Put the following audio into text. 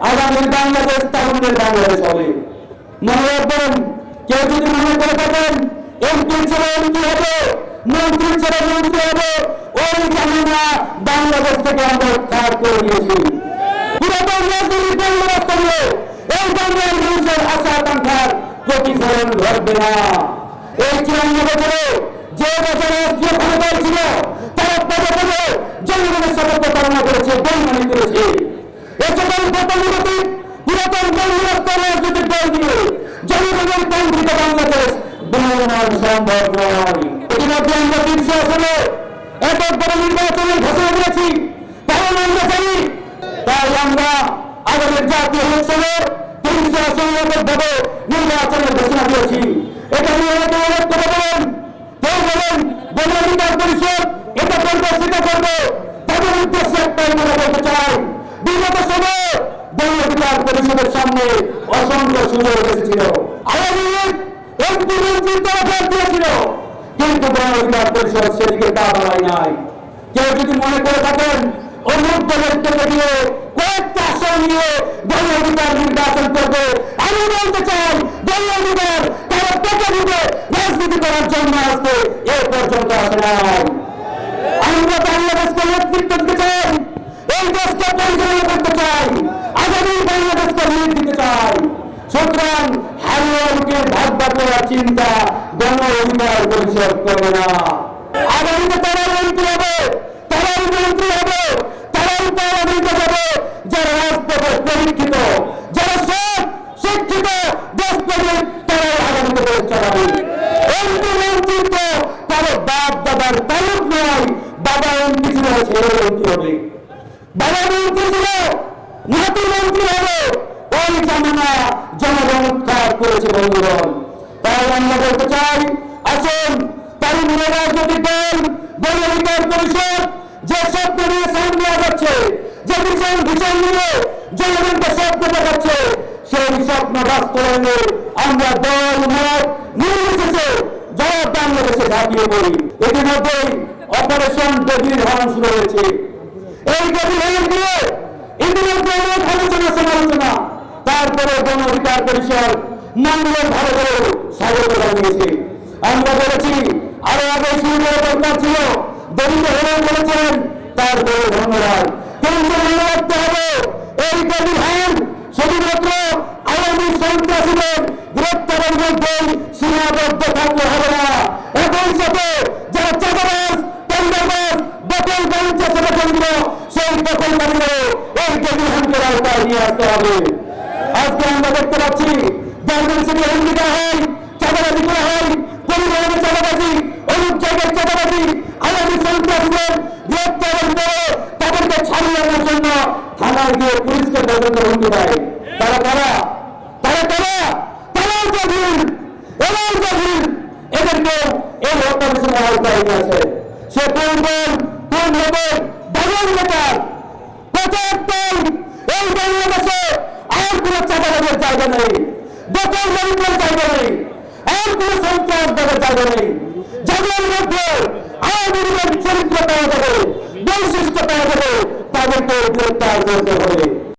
আগামীর বাংলাদেশ তারুণের বাংলাদেশ হবে। মনে রাখবেন, কেউ যদি মনে করে থাকেন, এমপি ছেলে এমপি হবে, মন্ত্রী ছেলে মন্ত্রী হবে, ওই জামানা বাংলাদেশ থেকে আমরা উদ্ধার করে দিয়েছি। হলো এই করেছে এ সকল গতানুগতিক পুরাতন বন্দোবস্ত রাজনৈতিক দলগুলো জনগণের কাঙ্ক্ষিত বাংলাদেশ বানানো সম্ভব নয় ইতিমধ্যে আমরা তিনশো আসনে একক বড় নির্বাচনের ঘোষণা করেছি কারণ আমরা জানি তাই আমরা আগামী জাতীয় উৎসবে তিনশো আসনে এককভাবে নির্বাচনের ঘোষণা দিয়েছি এটা নিয়ে অনেকে অনেক কথা বলেন কেউ বলেন গণ অধিকার পরিষদ এটা করবে সেটা করবে তাদের উদ্দেশ্যে একটাই মনে বলতে চাই বিগত সময়ে গণ অধিকার পরিষদের সামনে অসংখ্য সুযোগ এসেছিল আওয়ামী লীগ এমপি মন্ত্রীর দরকার দিয়েছিল। কিন্তু গণ অধিকার পরিষদ সেদিকে তা বাড়ায় নাই। কেউ যদি মনে করে থাকেন, অমুক দলের থেকে দিয়ে আমরা বাংলাদেশকে লিড দিতে চাই সুতরাং হারিয়ানকে ভাগ ভাগ করার চিন্তা, গণ অধিকার পরিষদ করবে না। আগামীতে তারাই মন্ত্রী হবে তারাই মন্ত্রী হবে তারাই পার্লামেন্টে যাবে, যারা রাজপথে পরীক্ষিত যারা সব শিক্ষিত দেশপ্রেমিক তারাই আগামীতে দেশ চালাবে। এমপি মন্ত্রী তো কারও বাপ দাদার তালুক নয়, বাবা এমপি ছিল মন্ত্রী হবে। বাবা মন্ত্রী ছিল, নাতি মন্ত্রী হবে। ওই জামানা জনগণ উদ্ধার করেছে বন্ধুগণ। তাই আমরা বলতে চাই, আসুন রাজনৈতিক দল অধিকার পরিষদ, যে নিয়ে যে নিয়ে জনগণকে দেখাচ্ছে সেই স্বপ্ন বাস্তবায়নে আমরা দল, মত, নির্বিশেষে ঝাঁপিয়ে পড়ি। ইতিমধ্যেই অপারেশন গভীর হরণ এই গভীর হরণ দিয়ে ইতিমধ্যে অনেক আলোচনা, সমালোচনা। তারপরে গণ অধিকার পরিষদ মঙ্গল ভালো করে স্বাগত আমরা বলেছি, আরও আগে শুরু দরকার ছিল, দলিত হলেও বলেছেন তারপরে ধন্যবাদ। কিন্তু মনে রাখতে হবে, এই গভীর হার শুধুমাত্র আওয়ামী সন্ত্রাসীদের গ্রেপ্তারের মধ্যেই সীমাবদ্ধ থাকলে হবে না। একই সাথে যারা চাঁদাবাজ টেন্ডারবাজ দখল বাণিজ্য সংগঠনগুলো সেই দখলকারীদের এই হানকে আওতায় নিয়ে আসতে হবে। আজকে আমরা দেখতে পাচ্ছি, জার্মান সিটি হুমকি হয় সন্ত্রাসীদের গ্রেপ্তারের পরে তাদেরকে ছাড়িয়ে আনার জন্য থানায় গিয়ে পুলিশকে পর্যন্ত হুমকি দেয় তারা তারা কোন চাঁদাবাজের জায়গা নেই। আওয়ামী লীগের চরিত্র পাওয়া যাবে বৈশিষ্ট্য পাওয়া যাবে তাদেরকে গ্রেপ্তার করতে হবে।